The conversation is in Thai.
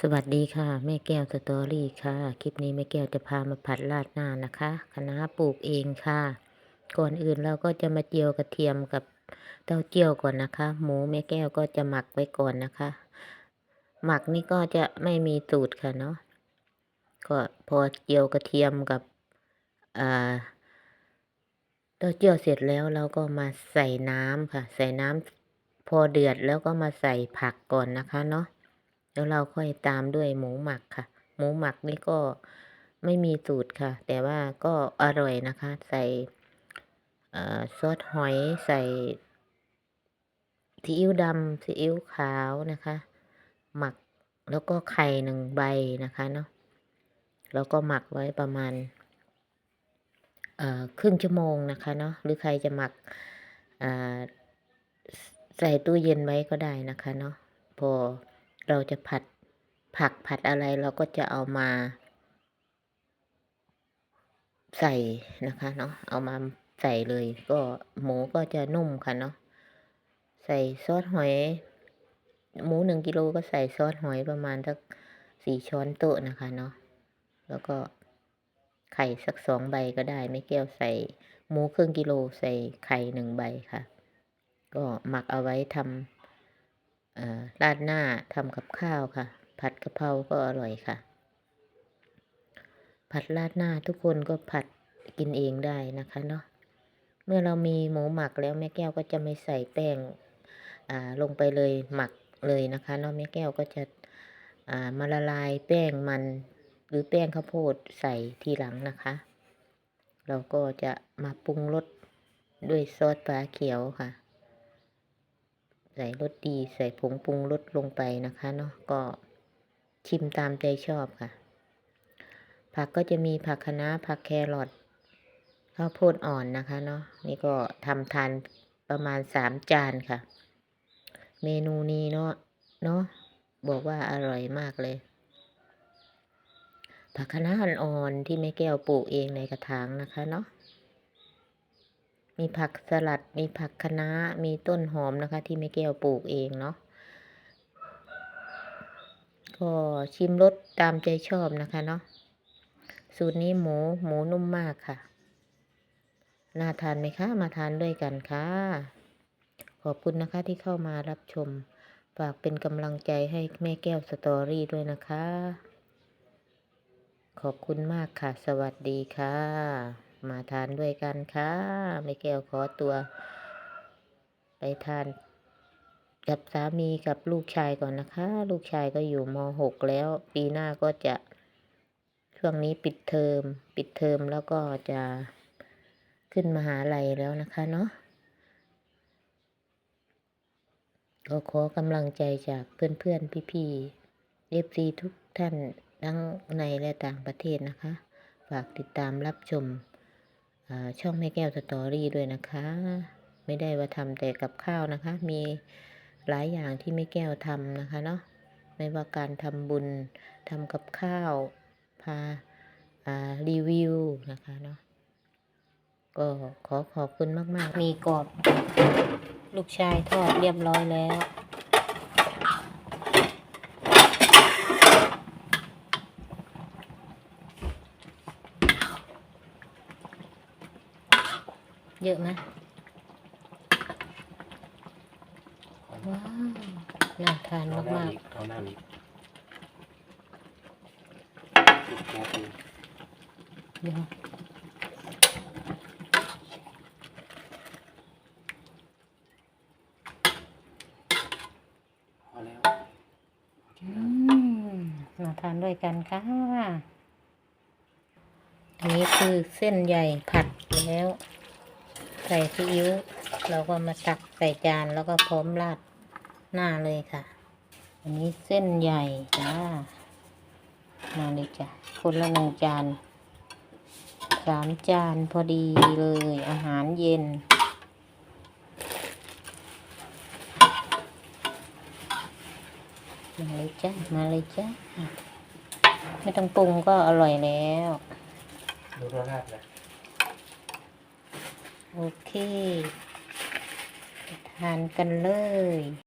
สวัสดีค่ะ แม่แก้วสตอรี่ค่ะ คลิปนี้แม่แก้วจะพามาผัดราดหน้านะคะคณะปลูกเองค่ะ ก่อนอื่นเราก็จะมาเจียวกระเทียมกับเต้าเจี้ยวก่อนนะคะ หมูแม่แก้วก็จะหมักไว้ก่อนนะคะ หมักนี่ก็จะไม่มีสูตรค่ะเนาะก็พอเจียวกระเทียมกับอ่าเต้าเจี้ยวเสร็จแล้วเราก็มาใส่น้ำค่ะ ใส่น้ำพอเดือดแล้วก็มาใส่ผักก่อนนะคะเนาะ แล้วเราค่อยตามด้วยหมูหมักค่ะ หมูหมักนี่ก็ไม่มีสูตรค่ะ แต่ว่าก็อร่อยนะคะ ใส่ซอสหอยใส่ซีอิ๊วดำซีอิ๊วขาวนะคะ หมักแล้วก็ไข่หนึ่งใบนะคะเนาะแล้วก็หมักไว้ประมาณครึ่งชั่วโมงนะคะเนาะหรือใครจะหมักใส่ตู้เย็นไว้ก็ได้นะคะเนาะพอ เราจะผัดผักผัดอะไรเราก็จะเอามา ใส่นะคะเนาะเอามาใส่เลย ก็หมูก็จะนุ่มค่ะเนาะใส่ซอสหอย หมูหนึ่งกิโลก็ใส่ซอสหอยประมาณสักสี่ช้อนโต๊ะนะคะเนาะแล้วก็ไข่สักสองใบก็ได้ ไม่แก้วใส่หมูครึ่งกิโลใส่ไข่หนึ่งใบค่ะ ก็หมักเอาไว้ทำ ราดหน้าทำกับข้าวค่ะ ผัดกะเพราก็อร่อยค่ะ ผัดราดหน้าทุกคนก็ผัดกินเองได้นะคะเนาะเมื่อเรามีหมูหมักแล้วแม่แก้วก็จะไม่ใส่แป้งลงไปเลยหมักเลยนะคะเนาะแม่แก้วก็จะมาละลายแป้งมันหรือแป้งข้าวโพดใส่ทีหลังนะคะ เราก็จะมาปรุงรสด้วยซอสปลาเขียวค่ะ ใส่รสดีใส่ผงปรุงรสลงไปนะคะเนาะก็ชิมตามใจชอบค่ะ ผักก็จะมีผักคะน้าผักแครอทข้าวโพดอ่อนนะคะเนาะนี่ก็ทำทานประมาณสามจานค่ะ เมนูนี้เนาะเนาะบอกว่าอร่อยมากเลย ผักคะน้าอ่อนที่แม่แก้วปลูกเองในกระถางนะคะเนาะ มีผักสลัด มีผักคะน้า มีต้นหอมนะคะ ที่แม่แก้วปลูกเองเนาะ ก็ชิมรสตามใจชอบนะคะเนาะ สูตรนี้หมูหมูนุ่มมากค่ะ น่าทานไหมคะ มาทานด้วยกันค่ะ ขอบคุณนะคะที่เข้ามารับชม ฝากเป็นกำลังใจให้แม่แก้วสตอรี่ด้วยนะคะ ขอบคุณมากค่ะ สวัสดีค่ะ มาทานด้วยกันค่ะไม่แก้วขอตัว ไปทาน กับสามีกับลูกชายก่อนนะคะ ลูกชายก็อยู่ม .6 แล้ว ปีหน้าก็จะ ช่วงนี้ปิดเทอม ปิดเทอมแล้วก็จะขึ้นมหาลัยแล้วนะคะเนาะก็ขอกำลังใจจากเพื่อนๆ พี่ๆเอฟซีทุกท่านทั้งในและต่างประเทศนะคะ ฝากติดตามรับชม ช่องแม่แก้วสตอรี่ด้วยนะคะ ไม่ได้ว่าทำแต่กับข้าวนะคะ มีหลายอย่างที่แม่แก้วทำนะคะเนาะไม่ว่าการทำบุญทำกับข้าวพารีวิวนะคะเนาะก็ขอขอบคุณมาก ๆ มีกรอบ ลูกชายทอดเรียบร้อยแล้ว เยอะไหมว้าว น่าทานมากๆเอาหน้าอีกเดี๋ยวพอแล้วอืมมาทานด้วยกันค่ะ อันนี้คือเส้นใหญ่ผัดแล้ว ใส่ซีอิ๊วเราก็มาตักใส่จานแล้วก็พร้อมราดหน้าเลยค่ะ อันนี้เส้นใหญ่จ้ามาเลยจ้ะคนละหนึ่งจานสามจานพอดีเลย อาหารเย็น มาเลยจ้ามาเลยจ้าไม่ต้องปรุงก็อร่อยแล้ว ดูรสชาติเลย โอเค ทานกันเลย